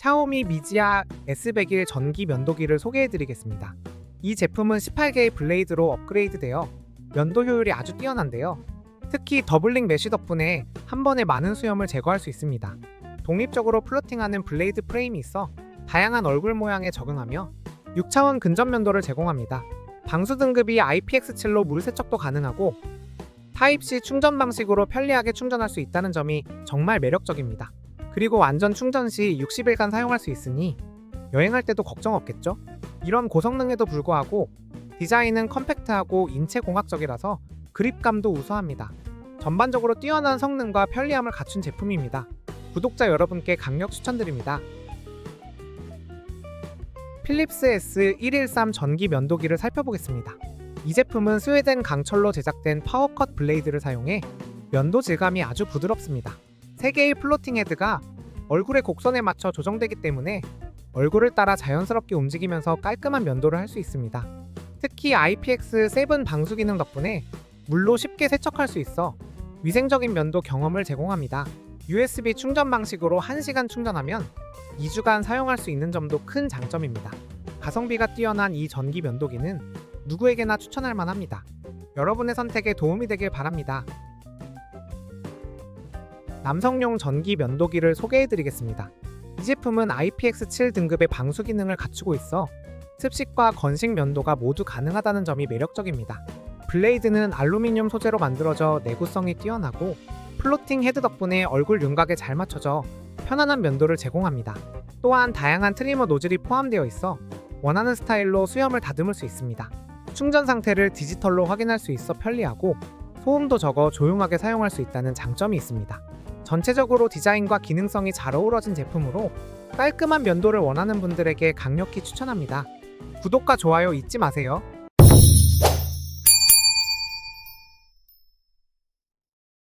샤오미 미지아 S100일 전기 면도기를 소개해드리겠습니다. 이 제품은 18개의 블레이드로 업그레이드되어 면도 효율이 아주 뛰어난데요. 특히 더블링 메쉬 덕분에 한 번에 많은 수염을 제거할 수 있습니다. 독립적으로 플로팅하는 블레이드 프레임이 있어 다양한 얼굴 모양에 적응하며 6차원 근접 면도를 제공합니다. 방수 등급이 IPX7로 물 세척도 가능하고 타입C 충전 방식으로 편리하게 충전할 수 있다는 점이 정말 매력적입니다. 그리고 완전 충전 시 60일간 사용할 수 있으니 여행할 때도 걱정 없겠죠? 이런 고성능에도 불구하고 디자인은 컴팩트하고 인체 공학적이라서 그립감도 우수합니다. 전반적으로 뛰어난 성능과 편리함을 갖춘 제품입니다. 구독자 여러분께 강력 추천드립니다. 필립스 S113 전기 면도기를 살펴보겠습니다. 이 제품은 스웨덴 강철로 제작된 파워컷 블레이드를 사용해 면도 질감이 아주 부드럽습니다. 3개의 플로팅 헤드가 얼굴의 곡선에 맞춰 조정되기 때문에 얼굴을 따라 자연스럽게 움직이면서 깔끔한 면도를 할 수 있습니다. 특히 IPX7 방수 기능 덕분에 물로 쉽게 세척할 수 있어 위생적인 면도 경험을 제공합니다. USB 충전 방식으로 1시간 충전하면 2주간 사용할 수 있는 점도 큰 장점입니다. 가성비가 뛰어난 이 전기 면도기는 누구에게나 추천할 만합니다. 여러분의 선택에 도움이 되길 바랍니다. 남성용 전기 면도기를 소개해드리겠습니다. 이 제품은 IPX7 등급의 방수 기능을 갖추고 있어 습식과 건식 면도가 모두 가능하다는 점이 매력적입니다. 블레이드는 알루미늄 소재로 만들어져 내구성이 뛰어나고 플로팅 헤드 덕분에 얼굴 윤곽에 잘 맞춰져 편안한 면도를 제공합니다. 또한 다양한 트리머 노즐이 포함되어 있어 원하는 스타일로 수염을 다듬을 수 있습니다. 충전 상태를 디지털로 확인할 수 있어 편리하고 소음도 적어 조용하게 사용할 수 있다는 장점이 있습니다. 전체적으로 디자인과 기능성이 잘 어우러진 제품으로 깔끔한 면도를 원하는 분들에게 강력히 추천합니다. 구독과 좋아요 잊지 마세요.